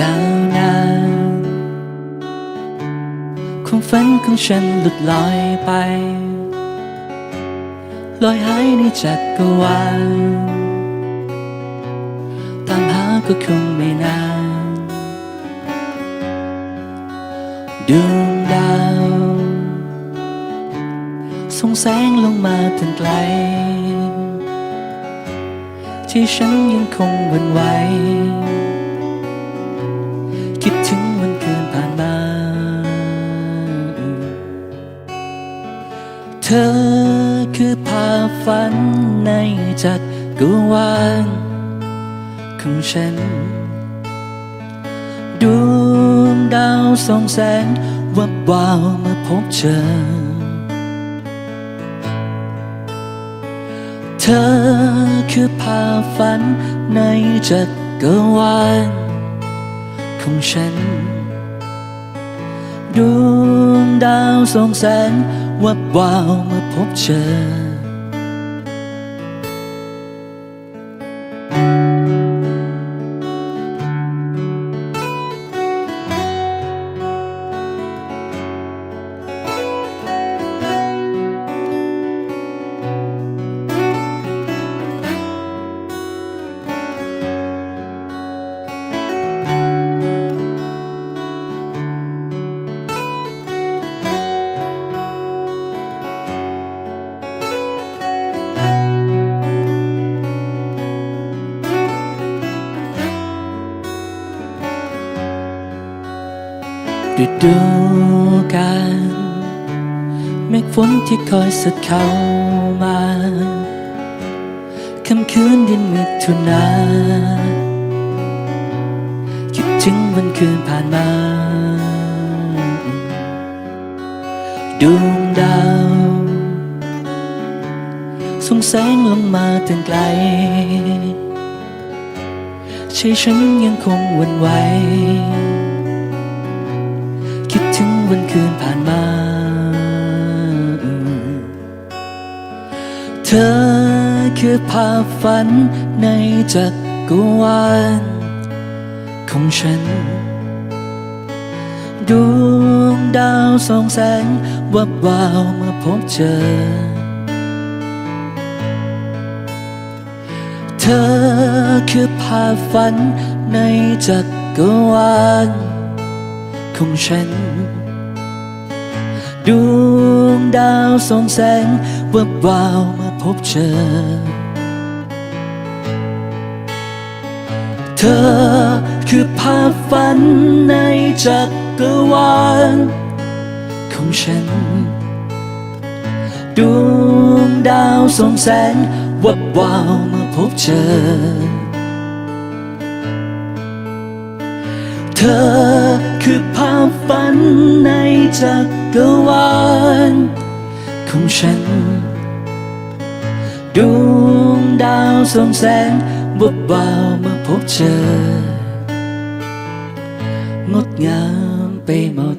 ยาวนานความฝันของฉันหลุดลอยไป ลอยหายในจักรวาลตามหาก็คงไม่นานดวงดาวส่องแสงลงมาถึงไกล ที่ฉันยังคงหวันไหว เธอคือภาพฝันในจักรวาลของฉัน ดวงดาวส่องแสงวับวาวเมื่อพบเจอ เธอคือภาพฝันในจักรวาลของฉัน ดวงดาวส่องแสง วับวาวเมื่อพบเจอ ฤดูกาลเมฆฝนที่คอยสัดเข้ามาค่ำคืนเดือนมิถุนาคิดถึงวันคืนผ่านมาดวงดาวส่องแสงลงมาถึงไกลใจฉันยังคงหวันไหว วันคืนผ่านมา เธอคือภาพฝันในจักรวาลของฉัน ดวงดาวส่องแสงวับวาวเมื่อพบเจอ เธอคือภาพฝันในจักรวาลของฉัน ดวงดาวส่องแสงวับวาวมื่อพบเจอเธอคือภาพฝันในจักรวาลของฉัน ดวงดาวส่องแสงวับวาวมื่อพบเจอ เธอคือภาพฝันในจักรวาลของฉัน ดวงดาวส่องแสงบุบบาวเมื่อพบเจอ งดงามไปหมด